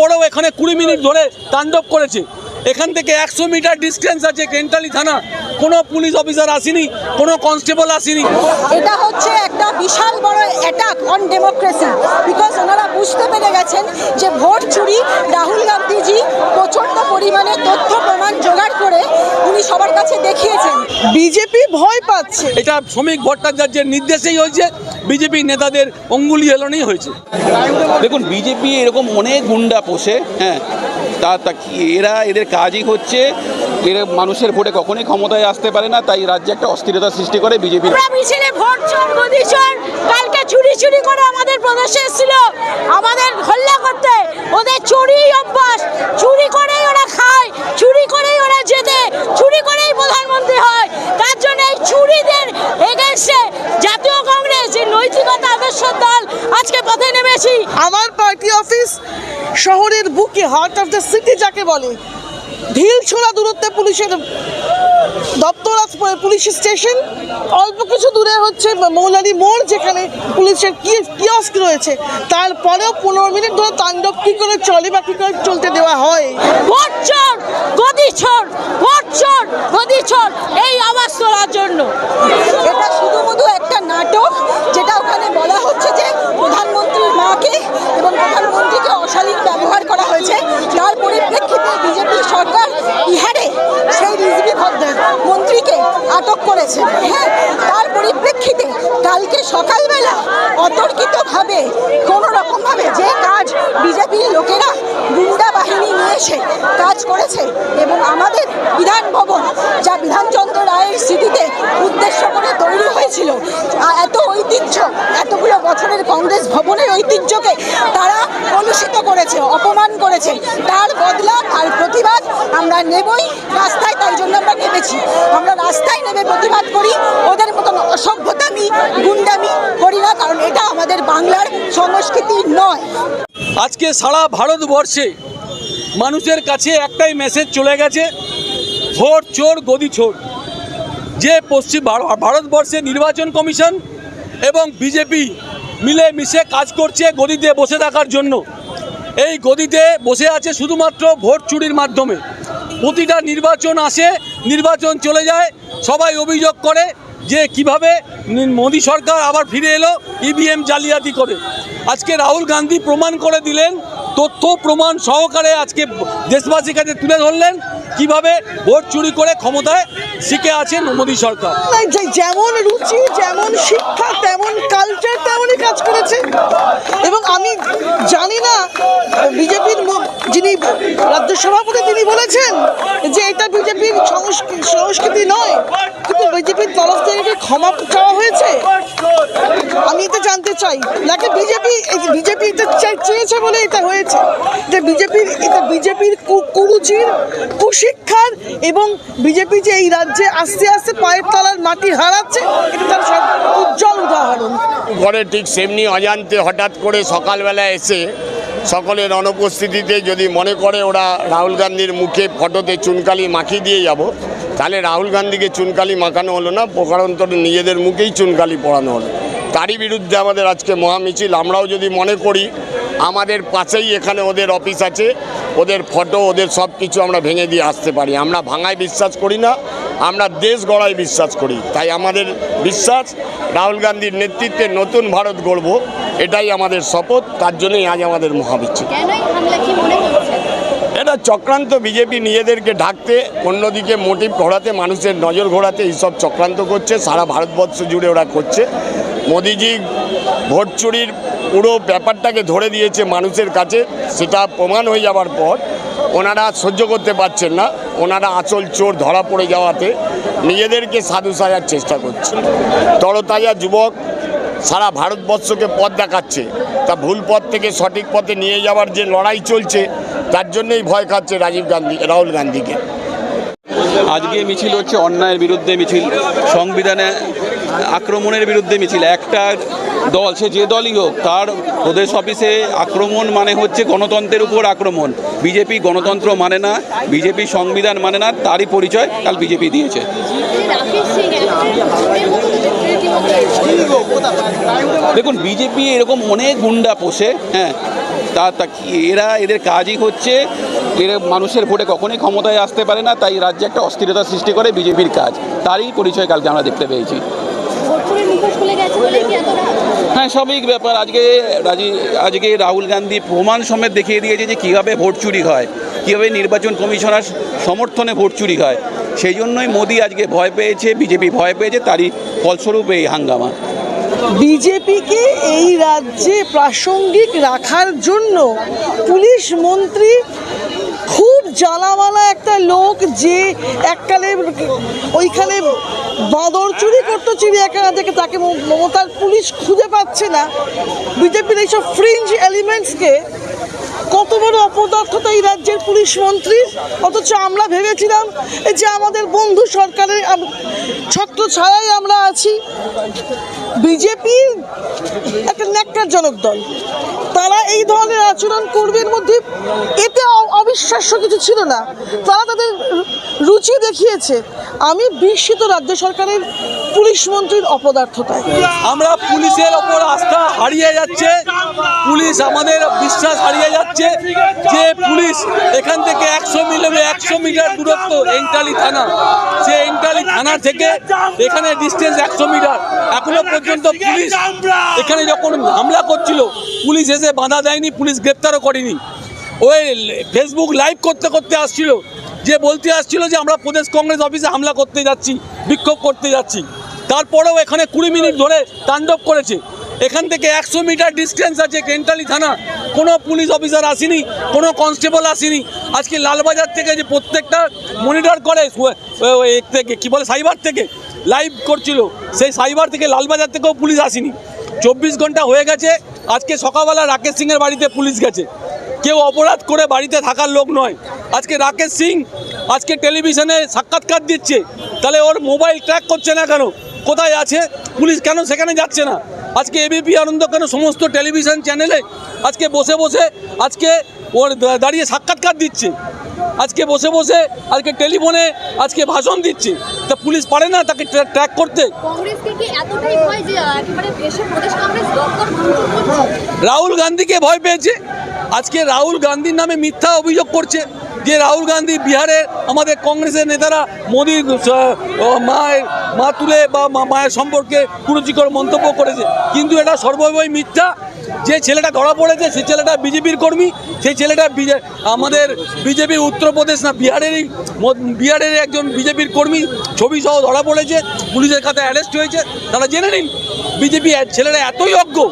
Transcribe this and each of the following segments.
তারপরেও এখানে কুড়ি মিনিট ধরে তাণ্ডব করেছে। এখান থেকে একশো মিটার ডিস্টেন্স আছে কেন্টালি থানা। কোনো পুলিশ অফিসার আসেনি কোনো কনস্টেবল আসেনি। এটা হচ্ছে একটা বিশাল বড় অ্যাটাক অন ডেমোক্রেসি বিকজ ওনারা বুঝতে পেরে গেছেন যে ভোট চুরি রাহুল গান্ধীজি প্রচণ্ড পরিমাণে তথ্য প্রমাণ জোগাড় করে উনি সবার কাছে দেখিয়েছেন। বিজেপি ভয় পাচ্ছে। এটা শ্রমিক ভট্টাচার্যের নির্দেশেই হয়েছে। বিজেপি নেতাদের অঙ্গুলি এলনেই হয়েছে। দেখুন বিজেপি এরকম অনেক গুন্ডা পোষে হ্যাঁ তা তা এরা এদের কাজই হচ্ছে এরা মানুষের ভোটে কখনোই ক্ষমতায় আসতে পারে না তাই রাজ্যে একটা অস্থিরতা সৃষ্টি করে বিজেপি। মিছিলে ভোট চোর গদি চোর কালকে চুরি চুরি করে আমাদের প্রদেশে এসেছিল। আমাদের হল্লা করতে ওদের চুরি অভ্যাস। চুরি করেই ওরা খায় চুরি করেই ওরা জেতে চুরি করেই প্রধানমন্ত্রী হয় তার জন্য এই চুরিদের এগেনস্টে জাতীয় কংগ্রেস যে নৈতিকতা আদর্শ দল আজকে পথে নেমেছি আমার পার্টি অফিস শহরের বুকে হার্ট অফ দ্য সিটি যাকে বলে। ঢিল ছোড়া দূরত্বে পুলিশের দপ্তর পুলিশ স্টেশন। অল্প কিছু দূরে হচ্ছে মৌলারি মোড় যেখানে পুলিশের কিয়স্ক রয়েছে। তারপরেও পনেরো মিনিট ধরে তাণ্ডব কী করে চলে বা কী করে চলতে দেওয়া হয়? ভোট চোর গদি চোর ভোট চোর গদি চোর এই আওয়াজ তোলার জন্য। এটা শুধুমুধু একটা নাটক যেটা ওখানে বলা হচ্ছে যে প্রধানমন্ত্রীর এবং প্রধানমন্ত্রীকে অশালীন ব্যবহার করা হয়েছে। তার পরিপ্রেক্ষিতে বিজেপি সরকার বিহারে সেই রিজভি মন্ত্রীকে আটক করেছে। হ্যাঁ তার পরিপ্রেক্ষিতে কালকে সকালবেলা অতর্কিতভাবে কোনো রকমভাবে যে কাজ বিজেপির লোকেরা গুন্ডা বাহিনী নিয়ে এসে কাজ করেছে এবং আমাদের বিধান ভবন, যা বিধানচন্দ্র রায়ের স্মৃতিতে উদ্দেশ্য করে তৈরি হয়েছিল এত ঐতিহ্য এতগুলো বছরের কংগ্রেস ভবনের ঐতিহ্যকে তারা কলুষিত করেছে, অপমান করেছে। তার বদলা তার প্রতিবাদ আমরা নেবই রাস্তায়, তাই জন্য আমরা নেমেছি। আমরা রাস্তায় নেমে প্রতিবাদ করি, ওদের মতন অসভ্যতামি, গুন্ডামি করি না, কারণ এটা আমাদের বাংলার সংস্কৃতি নয়। আজকে সারা ভারতবর্ষে মানুষের কাছে একটাই মেসেজ চলে গেছে, ভোট চোর, গদি চোর। যে পশ্চিম ভার- ভারতবর্ষে নির্বাচন কমিশন এবং বিজেপি মিলে মিশে কাজ করছে গদিতে বসে থাকার জন্য। এই গদিতে বসে আছে শুধুমাত্র ভোট চুরির মাধ্যমে। প্রতিটা নির্বাচন আসে, নির্বাচন চলে যায়, সবাই অভিযোগ করে যে কীভাবে মোদী সরকার আবার ফিরে এলো, ইভিএম জালিয়াতি করে। আজকে রাহুল গান্ধী প্রমাণ করে দিলেন, তথ্য প্রমাণ সহকারে আজকে দেশবাসীর কাছে তুলে ধরলেন কীভাবে ভোট চুরি করে ক্ষমতায় শিখে আছেন মোদী সরকার? যেমন রুচি, যেমন শিক্ষা, তেমন কালচার তেমনই কাজ করেছে। এবং আমি জানি না, বিজেপির যিনি রাজ্য সভাপতি, তিনি বলেছেন যে এটা বিজেপির সংস্কৃতি নয়, কিন্তু বিজেপির তরফ থেকে ক্ষমা চাওয়া হয়েছে। আমি এটা জানতে চাই, নাকি বিজেপি বিজেপি এটা চেয়েছে বলে এটা হয়েছে? বিজেপির কুরুচির কুশিক্ষার এবং বিজেপি যে এই রাজ্যে আস্তে আস্তে পায়ের তলার মাটি হারাচ্ছে, এটা তার সব উজ্জ্বল উদাহরণ। ঘরে ঠিক সেমনি অজান্তে হঠাৎ করে সকালবেলা এসে সকলের অনুপস্থিতিতে যদি মনে করে ওরা রাহুল গান্ধীর মুখে ফটোতে চুনকালি মাখিয়ে দিয়ে যাব, তাহলে রাহুল গান্ধীকে চুনকালি মাখানো হলো না প্রকারান্তর নিজেদের মুখেই চুনকালি পড়ানো হলো। তারই বিরুদ্ধে আমাদের আজকে মহামিছিল, আমরাও যদি মনে করি আমাদের পাশেই এখানে ওদের অফিস আছে ওদের ফটো ওদের সব কিছু আমরা ভেঙে দিয়ে আসতে পারি। আমরা ভাঙায় বিশ্বাস করি না আমরা দেশ গড়ায় বিশ্বাস করি। তাই আমাদের বিশ্বাস রাহুল গান্ধীর নেতৃত্বে নতুন ভারত গড়ব এটাই আমাদের শপথ তার জন্যই আজ আমাদের করছেন এটা চক্রান্ত বিজেপি নিজেদেরকে ঢাকতে অন্যদিকে মোটিভ ঘোরাতে মানুষের নজর ঘোরাতে এইসব চক্রান্ত করছে সারা ভারতবর্ষ জুড়ে ওরা করছে। মোদিজি ভোট চুরির পুরো ব্যাপারটাকে ধরে দিয়েছে মানুষের কাছে, সেটা প্রমাণ হয়ে যাওয়ার পর ওনারা সহ্য করতে পারছেন না। ওনারা আসল চোর ধরা পড়ে যাওয়াতে নিজেদেরকে সাধু সাজার চেষ্টা করছে। তরতাজা যুবক সারা ভারতবর্ষকে পথ দেখাচ্ছে। তা ভুল পথ থেকে সঠিক পথে নিয়ে যাওয়ার যে লড়াই চলছে, তার জন্যই ভয় খাচ্ছে রাজীব গান্ধী, রাহুল গান্ধীকে। আজকে মিছিল হচ্ছে, অন্যায়ের বিরুদ্ধে মিছিল। সংবিধানে আক্রমণের বিরুদ্ধে মিছিল, একটা দল, সে যে দলই হোক, তার প্রদেশ অফিসে আক্রমণ মানে হচ্ছে গণতন্ত্রের উপর আক্রমণ। বিজেপি গণতন্ত্র মানে না, বিজেপি সংবিধান মানে না, তারই পরিচয় কাল বিজেপি দিয়েছে। দেখুন, বিজেপি এরকম অনেক গুন্ডা পোষে হ্যাঁ তা তা এরা এদের কাজই হচ্ছে, এরা মানুষের ভোটে কখনোই ক্ষমতায় আসতে পারে না, তাই রাজ্যে একটা অস্থিরতা সৃষ্টি করে বিজেপির কাজ। তারই পরিচয় কালকে আমরা দেখতে পেয়েছি ভোটপুরের মুখোশ খুলে গেছে বলে কি এতটা হ্যাঁ স্বাভাবিক ব্যাপার। আজকে রাজি আজকে রাহুল গান্ধী প্রমাণ সমেত দেখিয়ে দিয়েছে যে কীভাবে ভোট চুরি হয় কীভাবে নির্বাচন কমিশনার সমর্থনে ভোট চুরি হয়। সেই জন্যই মোদী আজকে ভয় পেয়েছে বিজেপি ভয় পেয়েছে তারই ফলস্বরূপ এই হাঙ্গামা। বিজেপিকে এই রাজ্যে প্রাসঙ্গিক রাখার জন্য পুলিশ মন্ত্রী জানামালা একটা লোক যে এককালে ওইখানে বাঁদর চুরি করতো চিড়িয়াখানা থেকে, তাকে মম- মমতার পুলিশ খুঁজে পাচ্ছে না। বিজেপির এইসব ফ্রিঞ্জ এলিমেন্টসকে কত বড় অপদার্থতা এই রাজ্যের পুলিশ মন্ত্রীর? অথচ আমরা ভেবেছিলাম এই যে আমাদের বন্ধু সরকারের ছত্র ছায়ায় আমরা আছি। বিজেপির একটা ন্যাক্কারজনক দল। তারা এই ধরনের আচরণ করবের মধ্যে এতে অবিশ্বাস্য কিছু ছিল না। তারা তাদের রুচি দেখিয়েছে। আমি বিস্মিত রাজ্য সরকারের পুলিশ মন্ত্রীর অপদার্থতায়। আমরা পুলিশের ওপর আস্থা হারিয়ে যাচ্ছে। পুলিশ আমাদের বিশ্বাস হারিয়ে যাচ্ছে যে পুলিশ এখান থেকে একশো মিটার একশো মিটার দূরত্ব এন্টালি থানা। সে এন্টালি থানা থেকে এখানে ডিস্টেন্স একশো মিটার। এখনও পর্যন্ত পুলিশ এখানে যখন হামলা করছিল, পুলিশ এসে বাধা দেয়নি, পুলিশ গ্রেপ্তারও করেনি। ওই ফেসবুক লাইভ করতে করতে আসছিল, যে বলতে আসছিল যে আমরা প্রদেশ কংগ্রেস অফিসে হামলা করতে যাচ্ছি, বিক্ষোভ করতে যাচ্ছি। তারপরেও এখানে কুড়ি মিনিট ধরে তাণ্ডব করেছে। এখান থেকে একশো মিটার ডিস্টেন্স আছে কেন্টালি থানা। কোনো পুলিশ অফিসার আসেনি, কোনো কনস্টেবল আসেনি। আজকে লালবাজার থেকে যে প্রত্যেকটা মনিটর করে থেকে, কী বলে সাইবার থেকে লাইভ করছিল। সেই সাইবার থেকে লালবাজার থেকেও পুলিশ আসেনি। চব্বিশ ঘণ্টা হয়ে গেছে আজকে সকালবেলা রাকেশ সিংয়ের বাড়িতে পুলিশ গেছে। কেউ অপরাধ করে বাড়িতে থাকার লোক নয়। আজকে রাকেশ সিং আজকে টেলিভিশনে সাক্ষাৎকার দিচ্ছে। তাহলে ওর মোবাইল ট্র্যাক করছে না কেন? কোথায় আছে? পুলিশ কেন সেখানে যাচ্ছে না? আজকে এবিপি আনন্দ কেন সমস্ত টেলিভিশন চ্যানেলে আজকে বসে বসে আজকে ওর দাঁড়িয়ে সাক্ষাৎকার দিচ্ছে? আজকে বসে বসে আজকে টেলিফোনে আজকে ভাষণ দিচ্ছে। তা পুলিশ পারে না তাকে ট্র্যাক করতে? রাহুল গান্ধীকে ভয় পেয়েছে। আজকে রাহুল গান্ধীর নামে মিথ্যা অভিযোগ করছে যে রাহুল গান্ধী বিহারের আমাদের কংগ্রেসের নেতারা মোদির মায়ের মা তুলে বা মায়ের সম্পর্কে কুরুচিকর মন্তব্য করেছে। কিন্তু এটা সর্বময় মিথ্যা। যে ছেলেটা ধরা পড়েছে সেই ছেলেটা বিজেপির কর্মী সেই ছেলেটা বিজে- আমাদের বিজেপির উত্তরপ্রদেশ না বিহারেরই বিহারের একজন বিজেপির কর্মী ছবি সহ ধরা পড়েছে পুলিশের খাতায় অ্যারেস্ট হয়েছে। তারা জেনে নিন বিজেপি ছেলেরা এতই অজ্ঞ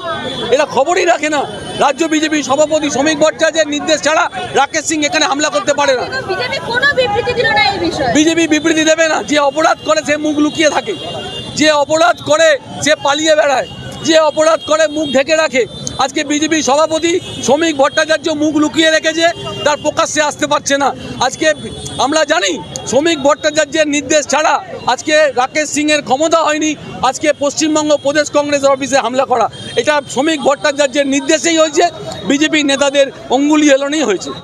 এরা খবরই রাখে না। রাজ্য বিজেপি সভাপতি শ্রমিক ভট্টাচার্যের নির্দেশ ছাড়া রাকেশ সিং এখানে হামলা করতে পারে না। বিজেপি বিবৃতি দেবে না যে অপরাধ করে সে মুখ লুকিয়ে থাকে। যে অপরাধ করে সে পালিয়ে বেড়ায়। যে অপরাধ করে মুখ ঢেকে রাখে। আজকে বিজেপি সভাপতি শ্রমিক ভট্টাচার্য মুখ লুকিয়ে রেখেছে, তার প্রকাশ্যে আসতে পারছে না। আজকে আমরা জানি শ্রমিক ভট্টাচার্যের নির্দেশ ছাড়া আজকে রাকেশ সিংয়ের ক্ষমতা হয়নি, আজকে পশ্চিমবঙ্গ প্রদেশ কংগ্রেস অফিসে হামলা করা। এটা শ্রমিক ভট্টাচার্যের নির্দেশেই হয়েছে, বিজেপি নেতাদের অঙ্গুলি হেলনেই হয়েছে।